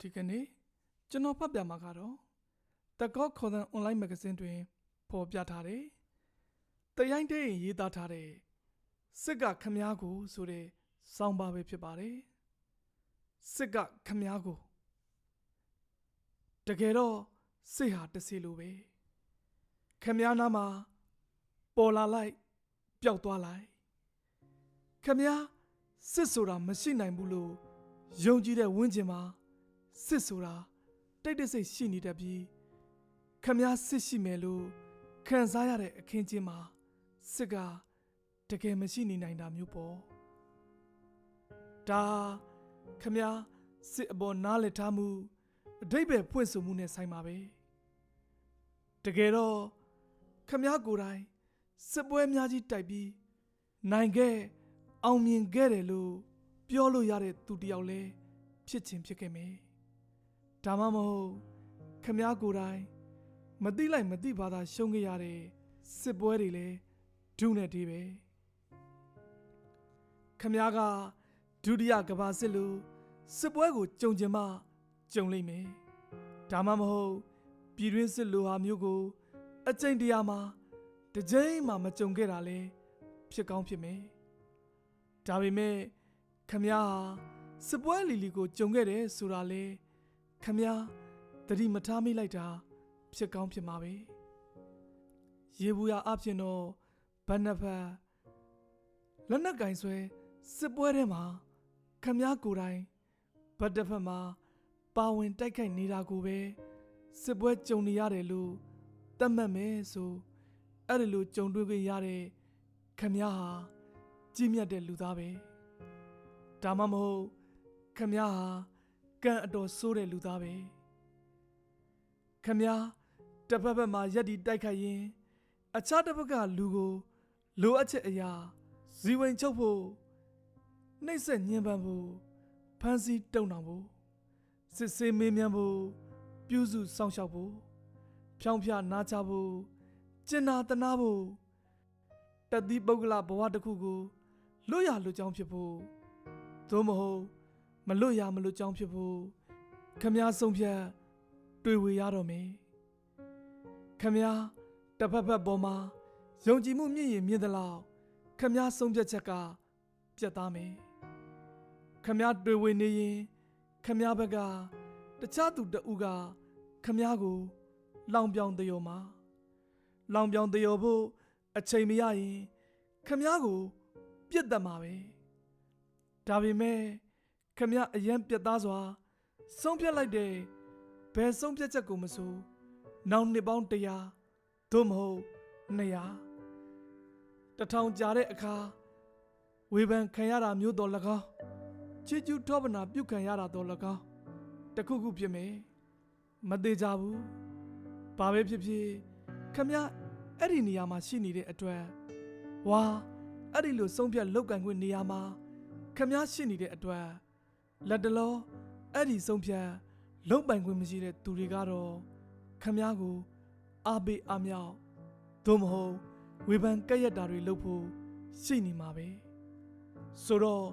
ဒီကနေ့ကျွန်တော်ဖတ်ပြမှာကတော့ The God Cotton Online Magazine တွင်ဖော်ပြထားတဲ့တရိုင်းတဲ့ရင်ရေးသားထားတဲ့စစ်ကခမားကိုဆိုတဲ့စောင်းပါပဲဖြစ်ပါတယ်စစ်ကခမားကိုတကယ်တော့စစ်ဟာတစ်စီလိုပဲခမားနာမှာပေါ်လာလိုက်ပျောက်သွားလိုက်ခမားစစ်ဆိုတာမရှိနိုင်ဘူးလို့ယုံကြည်တဲ့ဝန်းကျင်မှာ စစ်ဆိုတာတိတ်တဆိတ်ရှိနေတတ်ပြီးခမည်းစစ်ရှိမယ်လို့ခံစားရတဲ့အခင်းချင်းမှာစစ်ကတကယ်မရှိနေနိုင်တာမျိုးပေါ့ဒါခမည်းစစ်အပေါ်နားလည်ထားမှုအတိတ်ပဲဖွင့်ဆိုမှုနဲ့ဆိုင်ပါပဲတကယ်တော့ခမည်းကိုယ်တိုင်စစ်ပွဲများကြီးတိုက်ပြီးနိုင်ခဲ့အောင်မြင်ခဲ့တယ်လို့ပြောလို့ရတဲ့သူတစ်ယောက်လဲဖြစ်ချင်းဖြစ်ခဲ့မယ် ဒါမှမဟုတ်ခမည်းကိုယ်တိုင်မသိလိုက်မသိဘာသာရှုံးခဲ့ရတဲ့စစ်ပွဲတွေလည်းဒုနဲ့ဒီပဲခမည်းကဒုတိယကမ္ဘာစစ်လိုစစ်ပွဲကိုကြုံကျင်မှကြုံလိမ့်မယ်ဒါမှမဟုတ်ပြည်တွင်းစစ်လိုဟာမျိုးကို အကျင့်တရားမှာတစ်ကြိမ်မှမကြုံခဲ့တာလဲဖြစ်ကောင်းဖြစ်မယ်ဒါပေမဲ့ခမည်းဟာစစ်ပွဲလီလီကိုကြုံခဲ့တယ်ဆိုတာလဲ ခမည်းသတိမထားမိလိုက်တာဖြစ်ကောင်းဖြစ်မှာပဲရေဘူးရအဖြစ်တော့ဘန်နဖတ်လက်နက်ကင်ဆွဲစစ်ပွဲထဲမှာခမည်းကိုယ်တိုင်ဘတ်တစ်ဖက်မှာပါဝင်တိုက်ခိုက်နေတာကိုပဲစစ်ပွဲကြုံနေရတယ်လို့သတ်မှတ်မယ်ဆိုအဲ့ဒီလိုကြုံတွေ့ခွင့်ရတဲ့ခမည်းဟာကြီးမြတ်တဲ့လူသားပဲဒါမှမဟုတ်ခမည်းဟာ ကံအတော်ဆိုးတဲ့လူသားပဲခမည်းတစ်ဖက်ဖက်မှာရက်ဒီတိုက်ခိုက်ရင် အခြားတစ်ဖက်ကလူကိုလိုအပ်ချက်အရာဇီဝင်ချုပ်ဖို့နှိပ်စက်ညှဉ်းပန်းဖို့ဖမ်းဆီးတုံနှောင်ဖို့စစ်ဆေးမေးမြန်းဖို့ပြုစုစောင့်ရှောက်ဖို့ဖြောင်းဖြနားချဖို့ကျင်နာတနာဖို့တတိပုဂ္ဂလဘဝတစ်ခုကိုလွတ်ရလွတ်ကြောင်းဖြစ်ဖို့သို့မဟုတ် မလွတ်ရမလွတ်ကြောင်းဖြစ်ဖို့ခမည်းဆုံးဖြတ်တွေ့ဝေရတော့မယ်ခမည်းတစ်ဖက်ဖက်ပေါ်မှာယုံကြည်မှုမြင့်ရင်မြင့်သလောက်ခမည်းဆုံးဖြတ်ချက်ကပြတ်သားမယ်ခမည်းတွေ့ဝေနေရင်ခမည်းဘက်ကတခြားသူတဦးကခမည်းကို လောင်ပြောင်တယောမှာလောင်ပြောင်တယောဖို့အချိန်မရရင်ခမည်းကို ပြစ်တတ်မှာပဲဒါပေမဲ့ ခမအရန်ပြတ်သားစွာဆုံးဖြတ်လိုက်တဲ့ဘယ်ဆုံးဖြတ်ချက်ကိုမဆိုနောင်နှစ်ပေါင်း100သို့မဟုတ်200တထောင်ကြာတဲ့အခါဝေဖန်ခံရတာမျိုးတော်၎င်းချီကျူးထောပနာပြုတ်ခံရတာတော်၎င်းတခုခုဖြစ်မယ်မသေးကြဘူးဘာပဲဖြစ်ဖြစ်ခမအဲ့ဒီနေရာမှာရှိနေတဲ့အတွက်ဝါအဲ့ဒီလိုဆုံးဖြတ်လောက်ကန်ခွင့်နေရာမှာခမရှိနေတဲ့အတွက် လက်တလောအဲ့ဒီဆုံးဖြတ်လုံပိုင်ခွင့်မရှိတဲ့သူတွေကတော့ခမည်းကိုအားပေးအားမြောက်သို့မဟုတ်ဝေဖန်ကဲ့ရဲ့တာတွေလုပ်ဖို့ရှိနေမှာပဲဆိုတော့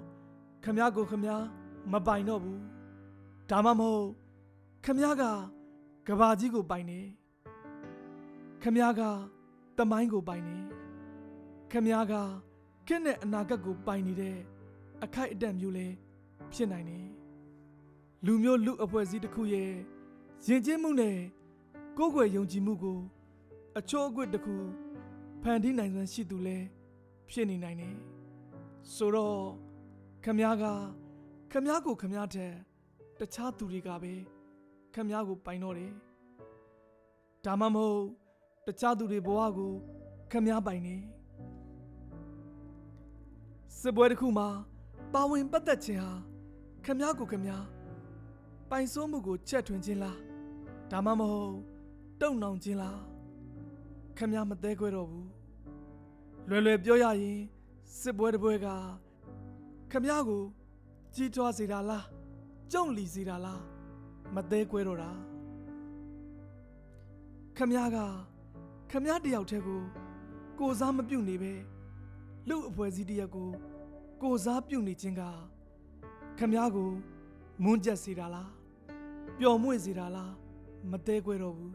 ခမည်းကိုခမည်းမပိုင်တော့ဘူးဒါမှမဟုတ်ခမည်းကကဘာကြီးကိုပိုင်နေခမည်းကတမိုင်းကိုပိုင်နေခမည်းကခင့်နဲ့အနာဂတ်ကိုပိုင်နေတဲ့အခိုက်အတန့်မျိုးလဲ ဖြစ်နိုင်တယ်လူမျိုးလူအဖွဲ့အစည်းတစ်ခုရဲ့ယဉ်ကျေးမှုနဲ့ကိုယ်ွယ်ယုံကြည်မှုကိုအချိုးအကွက်တစ်ခုဖန်တီးနိုင်စွမ်းရှိသူလဲဖြစ်နေနိုင်တယ်ဆိုတော့ခမည်းကခမည်းကိုခမည်းထက်တခြားသူတွေကပဲခမည်းကိုပိုင်တော့တယ်ဒါမှမဟုတ်တခြားသူတွေဘဝကိုခမည်းပိုင်နေစစ်ပွဲတစ်ခုမှာ ပါဝင်ပတ်သက်ခြင်းဟာခမည်းကိုခမည်းပိုင်စိုးမှုကိုချက်ထွင်ခြင်းလားဒါမှမဟုတ်တုံနှောင်ခြင်းလားခမည်းမသေးခွဲတော့ဘူးလွယ်လွယ်ပြောရရင်စစ်ပွဲတစ်ပွဲကခမည်းကိုကြီးထွားစေတာလားကြုံလီစေတာလားမသေးခွဲတော့တာခမည်းကခမည်းတယောက်တည်းကိုကိုစားမပြုတ်နေပဲလူအဖွဲ့အစည်းတယောက်ကို ကိုစားပြုတ်နေခြင်းကခမည်းကိုမွန်းကျက်စေတာလားပျော်မွေ့စေတာလားမသေးခွဲတော့ဘူး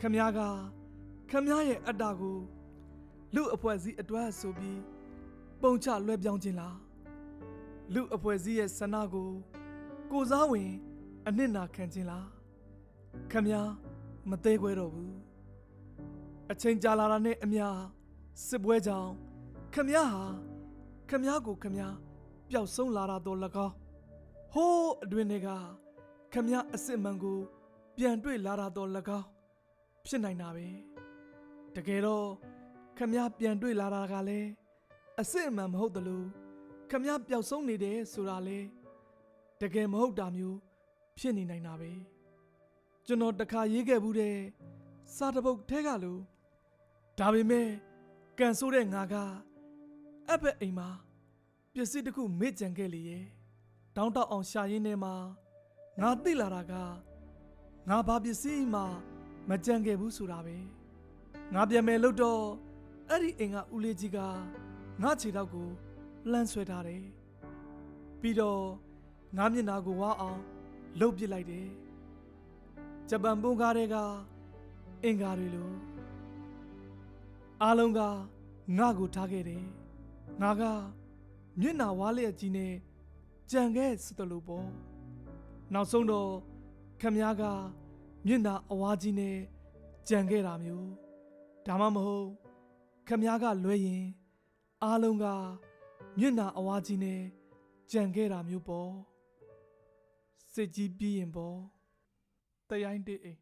ခမည်းကခမည်းရဲ့အတ္တကိုလူအဖွဲ့အစည်းအတွက်ဆိုပြီးပုံချလွှဲပြောင်းခြင်းလားလူအဖွဲ့အစည်းရဲ့ဆန္ဒကိုကိုစားဝင် အနစ်နာခံခြင်းလားခမည်းမသေးခွဲတော့ဘူးအချိန်ကြာလာတာနဲ့အမျှစစ်ပွဲကြောင့်ခမည်းဟာ ခမည်းကိုခမည်းပျောက်ဆုံးလာတာတော့၎င်းဟိုးအတွင်တွေကခမည်းအစ်စ်မှန်ကို ပြန်တွေ့လာတာတော့၎င်းဖြစ်နိုင်တာပဲတကယ်တော့ခမည်းပြန်တွေ့လာတာကလည်းအစ်စ်အမှန်မဟုတ်တယ်လို့ခမည်းပျောက်ဆုံးနေတယ်ဆိုတာလေတကယ်မဟုတ်တာမျိုး ဖြစ်နေနိုင်တာပဲကျွန်တော်တခါရေးခဲ့ဘူးတဲ့စာတစ်ပုတ်ထဲကလို့ဒါပေမဲ့ကန်ဆိုးတဲ့ငါက အဘက်အိမ်မှာပစ္စည်းတစ်ခုမေ့ကြံခဲ့လေရဲ့တောင်းတအောင်ရှာရင်းထဲမှာငါသိလာတာကငါဘာပစ္စည်းမှမကြံခဲ့ဘူးဆိုတာပဲငါပြန်မယ်လို့တော့အဲ့ဒီအိမ်ကဦးလေးကြီးကငါခြေထောက်ကိုလှမ်းဆွဲထားတယ်ပြီးတော့ငါမျက်နှာကိုဝါအောင်လှုပ်ပစ်လိုက်တယ်ဂျပန်ပုံကားတွေကအင်္ဂါတွေလိုအားလုံးကငါ့ကိုထားခဲ့တယ် ငါကမျက်နှာဝါလျက်ကြီးနဲ့ကြံခဲ့စသလိုပေါ့နောက်ဆုံးတော့ခမည်းကမျက်နှာအဝါကြီးနဲ့ကြံခဲ့တာမျိုးဒါမှမဟုတ်ခမည်းကလွဲရင်အားလုံးကမျက်နှာအဝါကြီးနဲ့ကြံခဲ့တာမျိုးပေါ့စစ်ကြီးပြီးရင်ပေါ့တရိုင်းတေးအိမ်